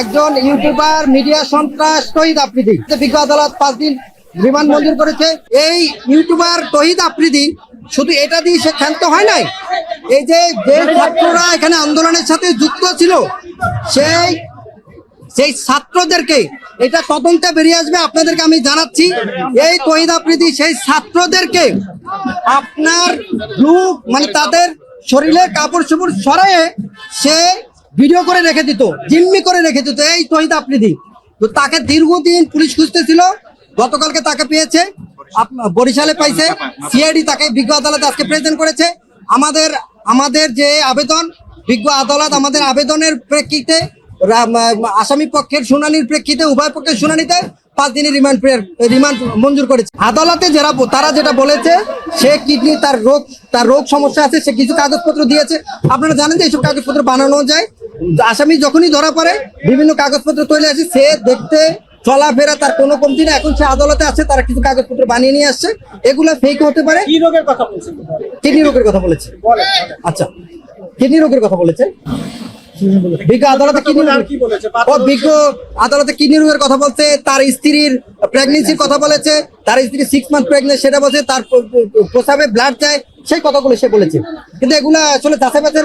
একজন YouTuber, media সন্ত্রাস তহিদ আফ্রিদি। বিজ্ঞ আদালত পাঁচ দিন রিমান্ড মঞ্জুর করেছে। এই ইউটিউবার তহিদ আফ্রিদি, শুধু এটা দিয়ে সে ক্ষান্ত হয় নাই? এই যে যে ছাত্ররা এখানে আন্দোলনের সাথে যুক্ত ছিল, সেই সেই ছাত্রদেরকে এটা তদন্তে বেরিয়ে আসবে, আপনাদেরকে আমি জানাচ্ছি। এই তহিদ আফ্রিদি, সেই ছাত্রদেরকে আপনার গ্রুপ মানে তাদের শরীরের কাপড় চোপড় সরায়ে সে ভিডিও করে রেখে দিত, জিম্মি করে রেখে দিত, এই তহিদ আফ্রিদি তো তাকে দীর্ঘদিন পুলিশ খুঁজতেছিল, গতকালকে তাকে পেয়েছে বরিশালে পাইছে, সিআইডি তাকে বিজ্ঞ আদালতে আজকে প্রেজেন্ট করেছে। আমাদের আমাদের যে আবেদন, বিজ্ঞ আদালত আমাদের আবেদনের প্রেক্ষিতে আসামি পক্ষের শুনানির প্রেক্ষিতে, উভয় পক্ষের শুনানিতে পাঁচ দিনের রিমান্ড রিমান্ড মঞ্জুর করেছে। আদালতে যারা তারা যেটা বলেছে, সে কিডনি তার রোগ তার রোগ সমস্যা আছে, সে কিছু কাগজপত্র দিয়েছে। আপনারা জানেন যে এইসব কাগজপত্র বানানো যায় আসামি যখনই ধরা পড়ে বিভিন্ন কাগজপত্র তৈরি আছে সে দেখতে চলাফেরা তার কোনো কমতি না এখন সে আদালতে আছে তারা কিছু কাগজপত্র বানিয়ে নিয়ে আসছে। এগুলো ফেক হতে পারে। কি রোগের কথা বলেছে কিডনি রোগের কথা বলেছে। আচ্ছা কিডনি রোগের কথা বলেছে। বিজ্ঞ আদালতে কিডনি কি বলেছে? ও বিজ্ঞ আদালতে কিডনি রোগের কথা বলছে? তার স্ত্রীর প্রেগনেন্সির কথা বলেছে তার স্ত্রী সিক্স মান্থ প্রেগনেন্ট সেটা বলছে তার প- প- ব্লাড চায় সেই কথাগুলো সে বলেছে। কিন্তু এগুলা আসলে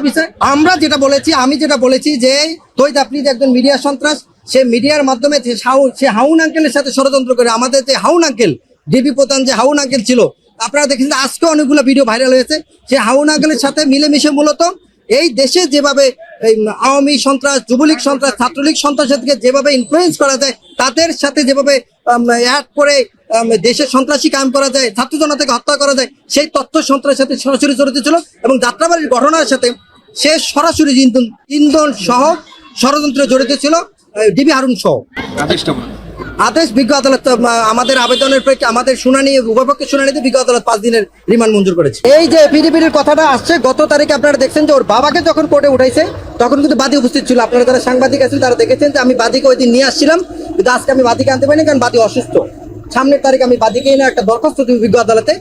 বিষয়। আমরা যেটা বলেছি আমি যেটা বলেছি যে তৈত আপনি যে একজন মিডিয়া সন্ত্রাস সে মিডিয়ার মাধ্যমে সে হাউন আঙ্কেলের সাথে ষড়যন্ত্র করে আমাদের যে হাউন আঙ্কেল ডিবি প্রধান যে হাউন আঙ্কেল ছিল আপনারা দেখেছেন আজকে অনেকগুলো ভিডিও ভাইরাল হয়েছে। সে হাউন আঙ্কেলের সাথে মিলেমিশে মূলত এই দেশে যেভাবে আওয়ামী সন্ত্রাস, যুবলীগ সন্ত্রাস, ছাত্রলীগ সন্ত্রাসীকে যেভাবে ইনফ্লুয়েন্স করা যায়, তাদের সাথে যেভাবে অ্যাড করে দেশের সন্ত্রাসী কায়েম করা যায়, ছাত্র জনতাকে হত্যা করা যায়, সেই তথ্য সন্ত্রাসের সাথে সরাসরি জড়িত ছিল এবং যাত্রাবাড়ির ঘটনার সাথে সে সরাসরি ইন্ধন ইন্ধন সহ ষড়যন্ত্রে জড়িত ছিল ডিবি হারুন সহ। আদেশ, বিজ্ঞ আদালত আমাদের আবেদনের প্রেক্ষিতে আমাদের শুনানি উভয়পক্ষের শুনানিতে বিজ্ঞ আদালত পাঁচ দিনের রিমান্ড মঞ্জুর করেছে। এই যে পিডিপির কথাটা আসছে, গত তারিখে আপনারা দেখছেন যে ওর বাবাকে যখন কোর্টে উঠাইছে, তখন কিন্তু বাদী উপস্থিত ছিল। আপনারা যারা সাংবাদিক আছেন, তারা দেখেছেন যে আমি বাদীকে ওই দিন নিয়ে আসছিলাম, কিন্তু আজকে আমি বাদীকে আনতে পারিনি কারণ বাদী অসুস্থ। সামনের তারিখ আমি বাদীকে এনে একটা দরখাস্ত দিব বিজ্ঞ আদালতে।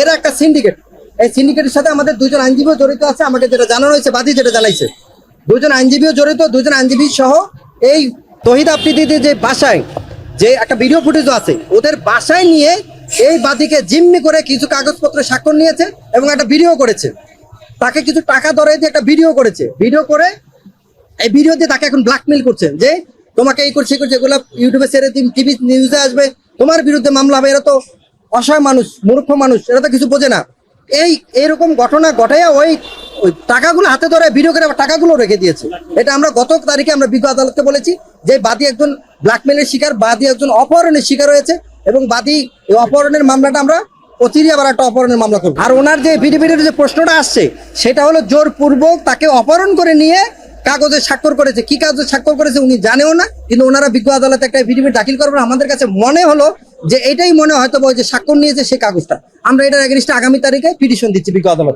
এরা একটা সিন্ডিকেট। এই সিন্ডিকেটের সাথে আমাদের দুজন আইনজীবীও জড়িত আছে, আমাকে যেটা জানানো হয়েছে, বাদী যেটা জানাইছে। দুজন আইনজীবীও জড়িত, দুজন আইনজীবী সহ এই তহিদ আফ্রিদিদের যে বাসায় যে একটা ভিডিও ফুটেজও আছে, ওদের বাসায় নিয়ে এই বাদীকে জিম্মি করে কিছু কাগজপত্র স্বাক্ষর নিয়েছে এবং একটা ভিডিও করেছে। তাকে কিছু টাকা ধরে দিয়ে একটা ভিডিও করেছে। ভিডিও করে এই ভিডিও দিয়ে তাকে এখন ব্ল্যাকমেল করছেন যে, তোমাকে এই করছে করছে, এগুলো ইউটিউবে ছেড়ে দিন টিভি নিউজে আসবে, তোমার বিরুদ্ধে মামলা হবে, এরা তো অসহায় মানুষ, মূর্খ মানুষ, এরা তো কিছু বোঝে না। এই, এরকম ঘটনা ঘটাইয়া ওই ওই টাকাগুলো হাতে ধরে ভিডিও করে টাকাগুলো রেখে দিয়েছে। এটা আমরা গত তারিখে আমরা বিজ্ঞ আদালতকে বলেছি যে বাদী একজন ব্ল্যাকমেলের শিকার, বাদী একজন অপহরণের শিকার হয়েছে এবং বাদী এই অপহরণের মামলাটা আমরা অচিরে আবার একটা অপহরণের মামলা করব। আর ওনার যে ভিডিওর যে প্রশ্নটা আসছে, সেটা হলো জোরপূর্বক তাকে অপহরণ করে নিয়ে কাগজে স্বাক্ষর করেছে। কি কাগজে স্বাক্ষর করেছে উনি জানেও না, কিন্তু ওনারা বিজ্ঞ আদালতে একটা ভিডিও দাখিল করবেন আমাদের কাছে মনে হলো যে এটাই মনে হয়তো ওই যে স্বাক্ষর নিয়েছে সেই কাগজটা। আমরা এটার এগেনিস্টে আগামী তারিখে পিটিশন দিচ্ছি বিজ্ঞ আদালত